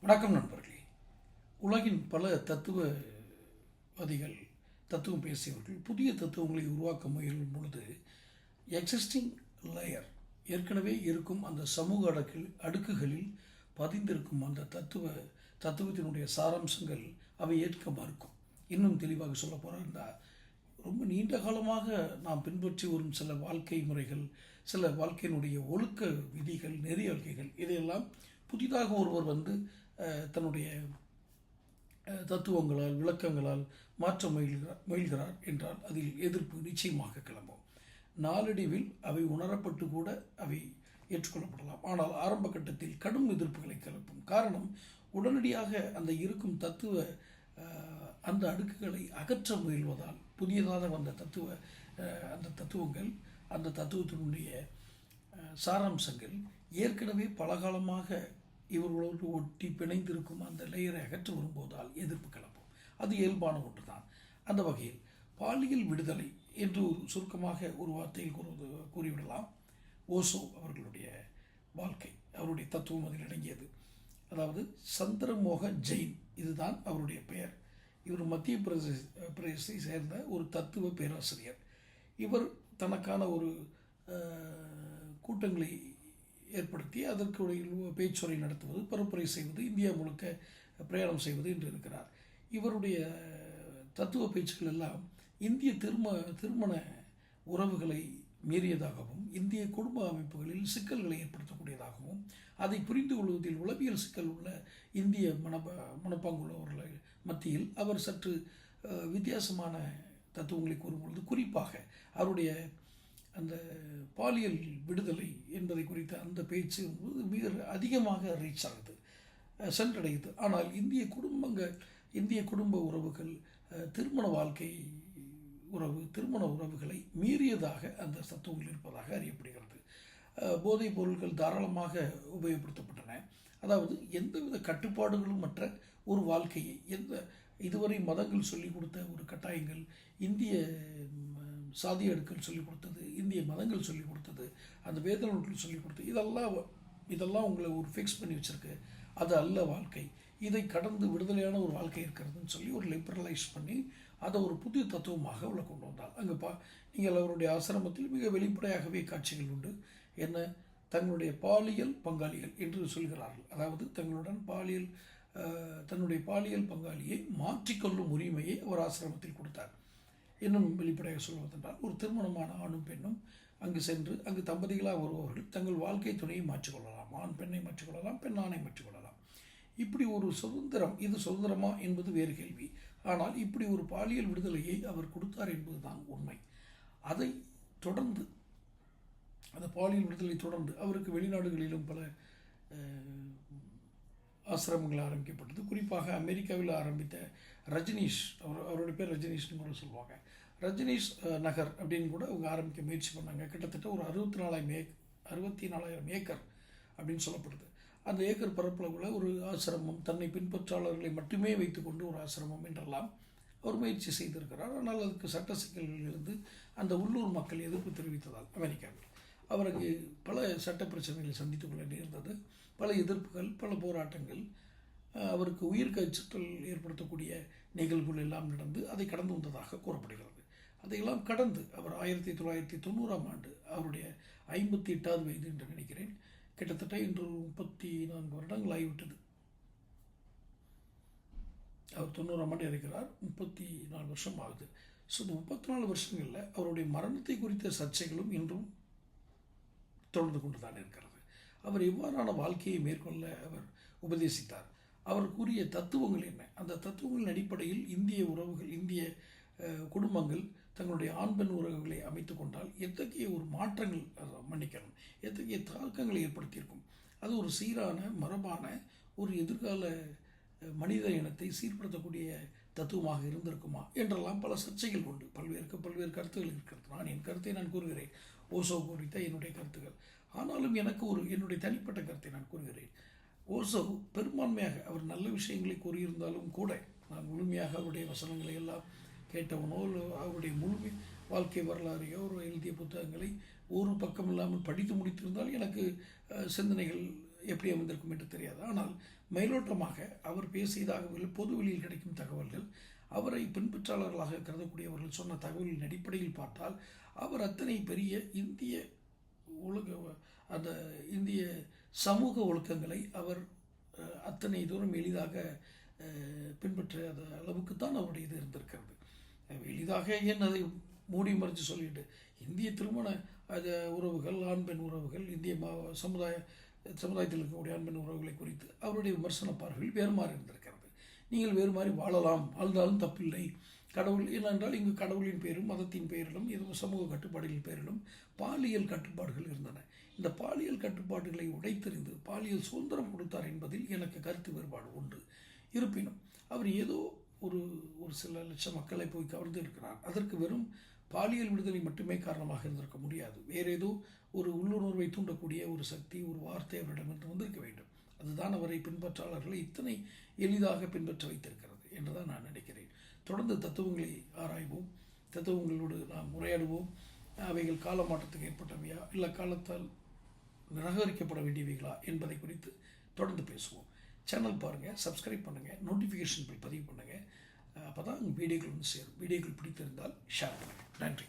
வணக்கம் நண்பர்களே. உலகின் பல தத்துவவாதிகள் தத்துவம் பேசியவர்கள் புதிய தத்துவங்களை உருவாக்க முயலும் பொழுது எக்ஸிஸ்டிங் லேயர் ஏற்கனவே இருக்கும் அந்த சமூக அடக்கில் அடுக்குகளில் பதிந்திருக்கும் அந்த தத்துவ தத்துவத்தினுடைய சாராம்சங்கள் அவை ஏற்க மறுக்கும். இன்னும் தெளிவாக சொல்ல போகிறா ரொம்ப நீண்ட காலமாக நாம் பின்பற்றி வரும் சில வாழ்க்கை முறைகள் சில வாழ்க்கையினுடைய ஒழுக்க விதிகள் நெறியல்கைகள் இதையெல்லாம் புதிதாக ஒருவர் வந்து தன்னுடைய தத்துவங்களால் விளக்கங்களால் மாற்ற முயல்கிறார் முயல்கிறார் என்றால் அதில் எதிர்ப்பு நிச்சயமாக கிளம்பும். நாளடைவில் அவை உணரப்பட்டு கூட அவை ஏற்றுக்கொள்ளப்படலாம். ஆனால் ஆரம்ப கட்டத்தில் கடும் எதிர்ப்புகளை கிளப்பும். காரணம் உடனடியாக அந்த இருக்கும் தத்துவ அந்த அடுக்குகளை அகற்ற முயல்வதால் புதியதாக வந்த தத்துவ அந்த தத்துவங்கள் அந்த தத்துவத்தினுடைய சாராம்சங்கள் ஏற்கனவே பலகாலமாக இவர்களோடு ஒட்டி பிணைந்திருக்கும் அந்த லேயரை அகற்ற வரும்போதால் எதிர்ப்பு கிளம்பும். அது இயல்பான ஒன்றுதான். அந்த வகையில் பாலியல் விடுதலை என்று ஒரு சுருக்கமாக ஒரு வார்த்தையில் கூறுவது கூறிவிடலாம். ஓசோ அவர்களுடைய வாழ்க்கை அவருடைய தத்துவம் அதில் அடங்கியது அதாவது சந்திரமோக ஜெயின் இதுதான் அவருடைய பெயர். இவர் மத்திய பிரதேச பிரதேசத்தை சேர்ந்த ஒரு தத்துவ பேராசிரியர். இவர் தனக்கான ஒரு கூட்டங்களை ஏற்படுத்தி அதற்கு பேச்சுரை நடத்துவது பரப்புரை செய்வது இந்தியா முழுக்க பிரயாணம் செய்வது என்று இருக்கிறார். இவருடைய தத்துவ பேச்சுக்கள் எல்லாம் இந்திய திரும திருமண உறவுகளை மீறியதாகவும் இந்திய குடும்ப அமைப்புகளில் சிக்கல்களை ஏற்படுத்தக்கூடியதாகவும் அதை புரிந்து கொள்வதில் உளவியல் சிக்கல் உள்ள இந்திய மனப்ப மனப்பாங்குள்ளவர்கள் மத்தியில் அவர் சற்று வித்தியாசமான தத்துவங்களை கூறும்பொழுது குறிப்பாக அவருடைய அந்த பாலியல் விடுதலை என்பதை குறித்த அந்த பேச்சு மிக அதிகமாக ரீச் ஆகுது சென்றடையுது. ஆனால் இந்திய குடும்பங்கள் இந்திய குடும்ப உறவுகள் திருமண வாழ்க்கை உறவு திருமண உறவுகளை மீறியதாக அந்த சத்துவங்கள் இருப்பதாக அறியப்படுகிறது. போதைப் பொருட்கள் தாராளமாக உபயோகப்படுத்தப்பட்டன. அதாவது எந்தவித கட்டுப்பாடுகளும் மற்ற ஒரு வாழ்க்கையை எந்த இதுவரை மதங்கள் சொல்லிக் கொடுத்த ஒரு கட்டாயங்கள் இந்திய சாதி சாதிய அடுக்கள் சொல்லிக் கொடுத்தது இந்திய மதங்கள் சொல்லிக் கொடுத்தது அந்த வேத நூல்கள் சொல்லிக் கொடுத்தது இதெல்லாம் இதெல்லாம் உங்களை ஒரு ஃபிக்ஸ் பண்ணி வச்சுருக்கு. அது அல்ல வாழ்க்கை. இதை கடந்து விடுதலையான ஒரு வாழ்க்கை இருக்கிறதுன்னு சொல்லி ஒரு லிபரலைஸ் பண்ணி அதை ஒரு புதிய தத்துவமாக உள்ள கொண்டு வந்தார். அங்கே பா நீங்கள் அவருடைய ஆசிரமத்தில் மிக வெளிப்படையாகவே காட்சிகள் உண்டு. என்ன? தங்களுடைய பாலியல் பங்காளிகள் என்று சொல்கிறார்கள். அதாவது தங்களுடன் பாலியல் தன்னுடைய பாலியல் பங்காளியை மாற்றிக்கொள்ளும் உரிமையை அவர் ஆசிரமத்தில் கொடுத்தார். இன்னும் வெளிப்படையாக சொல்வதென்றால் ஒரு திருமணமான ஆணும் பெண்ணும் அங்கு சென்று அங்கு தம்பதிகளாக வருபவர்கள் தங்கள் வாழ்க்கை துணையை மாற்றிக்கொள்ளலாம். ஆண் பெண்ணை மாற்றிக்கொள்ளலாம் பெண் ஆணை மாற்றிக்கொள்ளலாம். இப்படி ஒரு சுதந்திரம் இது சுதந்திரமா என்பது வேறு கேள்வி. ஆனால் இப்படி ஒரு பாலியல் விடுதலையை அவர் கொடுத்தார் என்பதுதான் உண்மை. அதை தொடர்ந்து அந்த பாலியல் விடுதலை தொடர்ந்து அவருக்கு வெளிநாடுகளிலும் பல ஆசிரமங்கள் ஆரம்பிக்கப்பட்டது. குறிப்பாக அமெரிக்காவில் ஆரம்பித்த ரஜினீஷ் அவர் அவருடைய பேர் ரஜினீஷ்னு கூட சொல்லுவாங்க. ரஜினீஷ் நகர் அப்படின்னு கூட அவங்க ஆரம்பிக்க முயற்சி பண்ணாங்க. கிட்டத்தட்ட ஒரு அறுபத்தி நாலாயிரம் ஏக் அறுபத்தி நாலாயிரம் ஏக்கர் அப்படின்னு சொல்லப்படுது. அந்த ஏக்கர் பரப்பில் உள்ள ஒரு ஆசிரமம் தன்னை பின்பற்றாளர்களை மட்டுமே வைத்துக்கொண்டு ஒரு ஆசிரமம் என்றெல்லாம் அவர் முயற்சி செய்திருக்கிறார். ஆனால் அதுக்கு சட்ட சிக்கல்கள் இருந்து அந்த உள்ளூர் மக்கள் எதிர்ப்பு தெரிவித்ததால் அமெரிக்காவில். அவருக்கு பல சட்ட பிரச்சனைகளை சந்தித்துக் கொள்ள நேர்ந்தது. பல எதிர்ப்புகள் பல போராட்டங்கள் அவருக்கு உயிர் அச்சுறுத்தல் ஏற்படுத்தக்கூடிய நிகழ்வுகள் எல்லாம் நடந்து அதை கடந்து வந்ததாக கூறப்படுகிறது. அதையெல்லாம் கடந்து அவர் ஆயிரத்தி தொள்ளாயிரத்தி தொண்ணூறாம் ஆண்டு அவருடைய ஐம்பத்தி எட்டாவது வயது என்று நினைக்கிறேன். கிட்டத்தட்ட இன்று முப்பத்தி நான்கு வருடங்கள் ஆகிவிட்டது. அவர் தொண்ணூறாம் ஆண்டு இருக்கிறார் முப்பத்தி நாலு வருஷம் ஆகுது. ஸோ இந்த முப்பத்தி நாலு வருஷங்களில் அவருடைய மரணத்தை குறித்த சர்ச்சைகளும் இன்றும் தொடர்ந்து கொண்டு தான் இருக்கிறார் அவர் எவ்வாறான வாழ்க்கையை மேற்கொள்ள அவர் உபதேசித்தார். அவர் கூறிய தத்துவங்கள் என்ன? அந்த தத்துவங்களின் அடிப்படையில் இந்திய உறவுகள் இந்திய குடும்பங்கள் தங்களுடைய ஆண் பெண் உறவுகளை அமைத்து கொண்டால் எத்தகைய ஒரு மாற்றங்கள் மன்னிக்கணும். எத்தகைய தாக்கங்களை ஏற்படுத்தியிருக்கும்? அது ஒரு சீரான மரபான ஒரு எதிர்கால மனித இனத்தை சீர்படுத்தக்கூடிய தத்துவமாக இருந்திருக்குமா என்றெல்லாம் பல சர்ச்சைகள் உண்டு. பல்வேறு பல்வேறு கருத்துகள் இருக்கிறது. நான் என் கருத்தை நான் கூறுகிறேன். ஓசோ குறித்த என்னுடைய கருத்துக்கள். ஆனாலும் எனக்கு ஒரு என்னுடைய தனிப்பட்ட கருத்தை நான் கூறுகிறேன். ஓசோ பெரும்பான்மையாக அவர் நல்ல விஷயங்களை கூறியிருந்தாலும் கூட நான் முழுமையாக அவருடைய வசனங்களை எல்லாம் கேட்டவனோ இல்லை அவருடைய முழுமை வாழ்க்கை வரலாறையோ அவர் எழுதிய புத்தகங்களை ஒரு பக்கம் இல்லாமல் படித்து முடித்திருந்தால் எனக்கு சிந்தனைகள் எப்படி அமைந்திருக்கும் என்று தெரியாது. ஆனால் மேலோட்டமாக அவர் பேசியதாக பொது வெளியில் கிடைக்கும் தகவல்கள் அவரை பின்பற்றாளர்களாக கருதக்கூடியவர்கள் சொன்ன தகவலின் அடிப்படையில் பார்த்தால் அவர் அத்தனை பெரிய இந்திய ஒழுக்க அந்த இந்திய சமூக ஒழுக்கங்களை அவர் அத்தனை தூரம் எளிதாக பின்பற்ற பின்பற்றாத அளவுக்கு தான் அவருடைய இது இருந்திருக்கிறது எளிதாக ஏன் அதை மூடி மறைச்சு சொல்லிட்டு இந்திய திருமண அது உறவுகள் ஆண் பெண் உறவுகள் இந்திய மா- சமுதாய சமுதாயத்தில் இருக்கக்கூடிய அன்பின் உறவுகளை குறித்து அவருடைய விமர்சன பார்வையில் வேறு மாறி இருந்திருக்கிறது. நீங்கள் வேறு மாதிரி வாழலாம் வாழ்ந்தாலும் தப்பில்லை. கடவுள் ஏனென்றால் இங்கு கடவுளின் பெயரும் மதத்தின் பெயரிலும் எதுவும் சமூக கட்டுப்பாடுகளின் பெயரிலும் பாலியல் கட்டுப்பாடுகள் இருந்தன. இந்த பாலியல் கட்டுப்பாடுகளை உடைத்தெறிந்து பாலியல் சுதந்திரம் கொடுத்தார் என்பதில் எனக்கு கருத்து வேறுபாடு உண்டு. இருப்பினும் அவர் ஏதோ ஒரு ஒரு சில லட்சம் மக்களை போய் கவர்ந்து இருக்கிறார் அதற்கு வெறும் பாலியல் விடுதலை மட்டுமே காரணமாக இருந்திருக்க முடியாது. வேற ஏதோ ஒரு உள்ளுணர்வை தூண்டக்கூடிய ஒரு சக்தி ஒரு வார்த்தை அவரிடமிருந்து வந்திருக்க வேண்டும். அதுதான் அவரை பின்பற்றாளர்களை இத்தனை எளிதாக பின்பற்ற வைத்திருக்கிறது என்றுதான் நான் நினைக்கிறேன். தொடர்ந்து தத்துவங்களை ஆராய்வோம். தத்துவங்களோடு நாம் உரையாடுவோம். அவைகள் கால மாற்றத்துக்கு ஏற்பட்டவையா இல்லை காலத்தால் நிராகரிக்கப்பட வேண்டியவைகளா என்பதை குறித்து தொடர்ந்து பேசுவோம். சேனல் பாருங்கள் சப்ஸ்கிரைப் பண்ணுங்கள் நோட்டிஃபிகேஷன் பில் பதிவு பண்ணுங்கள் அப்போ தான் வீடியோக்கள் வந்து சேரும். வீடியோக்கள் பிடித்திருந்தால் ஷேர் பண்ணுங்கள் நன்றி.